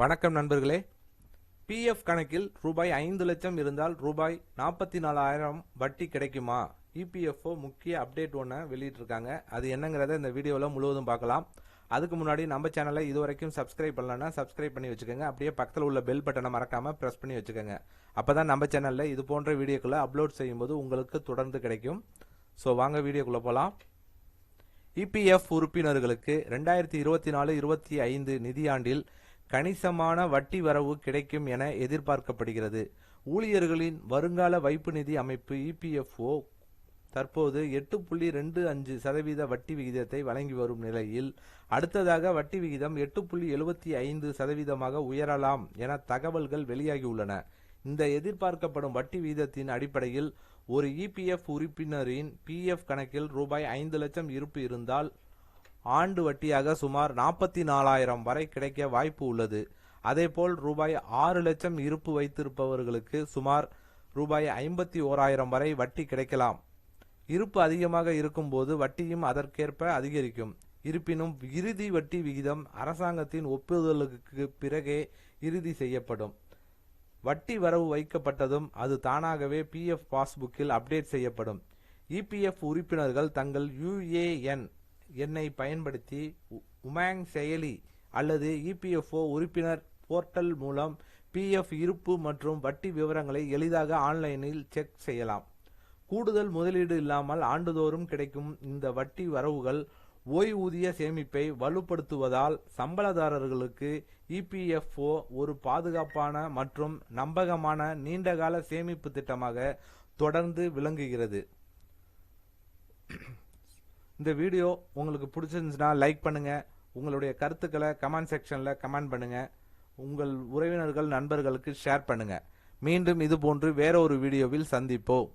வணக்கம் நண்பர்களே. பிஎஃப் கணக்கில் ரூபாய் ஐந்து லட்சம் இருந்தால் ரூபாய் நாற்பத்தி நாலாயிரம் வட்டி கிடைக்குமா? இபிஎஃப்ஓ முக்கிய அப்டேட் ஒன்று வெளியிட்டிருக்காங்க. அது என்னங்கிறத இந்த வீடியோவில் முழுவதும் பார்க்கலாம். அதுக்கு முன்னாடி நம்ம சேனலை இது வரைக்கும் சப்ஸ்கிரைப் பண்ணலன்னா சப்ஸ்கிரைப் பண்ணி வச்சுக்கோங்க. அப்படியே பக்கத்தில் உள்ள பெல் பட்டனை மறக்காமல் ப்ரெஸ் பண்ணி வச்சுக்கோங்க. அப்போ தான் நம்ம சேனலில் இது போன்ற வீடியோக்களை அப்லோட் செய்யும்போது உங்களுக்கு தொடர்ந்து கிடைக்கும். ஸோ வாங்க வீடியோக்குள்ளே போகலாம் இபிஎஃப் உறுப்பினர்களுக்கு ரெண்டாயிரத்தி இருபத்தி நாலு இருபத்தி ஐந்து நிதியாண்டில் கணிசமான வட்டி வரவு கிடைக்கும் என எதிர்பார்க்கப்படுகிறது. ஊழியர்களின் வருங்கால வைப்பு நிதி அமைப்பு இபிஎஃப்ஓ தற்போது எட்டு புள்ளி ரெண்டு அஞ்சு சதவீத வட்டி விகிதத்தை வழங்கி வரும் நிலையில் அடுத்ததாக வட்டி விகிதம் எட்டு புள்ளி எழுபத்தி ஐந்து சதவீதமாக உயரலாம் என தகவல்கள் வெளியாகியுள்ளன. இந்த எதிர்பார்க்கப்படும் வட்டி விகிதத்தின் அடிப்படையில் ஒரு இபிஎஃப் உறுப்பினரின் பிஎஃப் கணக்கில் ரூபாய் ஐந்து லட்சம் இருப்பு இருந்தால் ஆண்டு வட்டியாக சுமார் நாற்பத்தி நாலாயிரம் வரை கிடைக்க வாய்ப்பு உள்ளது. அதேபோல் ரூபாய் ஆறு லட்சம் இருப்பு வைத்திருப்பவர்களுக்கு சுமார் ரூபாய் ஐம்பத்தி ஓராயிரம் வரை வட்டி கிடைக்கலாம். இருப்பு அதிகமாக இருக்கும்போது வட்டியும் அதற்கேற்ப அதிகரிக்கும். இருப்பினும் இறுதி வட்டி விகிதம் அரசாங்கத்தின் ஒப்புதலுக்கு பிறகே இறுதி செய்யப்படும். வட்டி வரவு வைக்கப்பட்டதும் அது தானாகவே பிஎஃப் பாஸ்புக்கில் அப்டேட் செய்யப்படும். இபிஎஃப் உறுப்பினர்கள் தங்கள் யுஏஎன் எண்ணை பயன்படுத்தி உ- உமாங் செயலி அல்லது இபிஎஃப்ஓ உறுப்பினர் போர்ட்டல் மூலம் பிஎஃப் இருப்பு மற்றும் வட்டி விவரங்களை எளிதாக ஆன்லைனில் செக் செய்யலாம். கூடுதல் முதலீடு இல்லாமல் ஆண்டுதோறும் கிடைக்கும் இந்த வட்டி வரவுகள் ஓய்வூதிய சேமிப்பை வலுப்படுத்துவதால் சம்பளதாரர்களுக்கு இபிஎஃப்ஓ ஒரு பாதுகாப்பான மற்றும் நம்பகமான நீண்டகால சேமிப்பு திட்டமாக தொடர்ந்து விளங்குகிறது. இந்த வீடியோ உங்களுக்கு பிடிச்சிருந்துச்சுன்னா லைக் பண்ணுங்க. உங்களுடைய கருத்துக்களை கமெண்ட் செக்ஷன்ல கமெண்ட் பண்ணுங்க. உங்கள் உறவினர்கள் நண்பர்களுக்கு ஷேர் பண்ணுங்க. மீண்டும் இது போன்று வேற ஒரு வீடியோவில் சந்திப்போம்.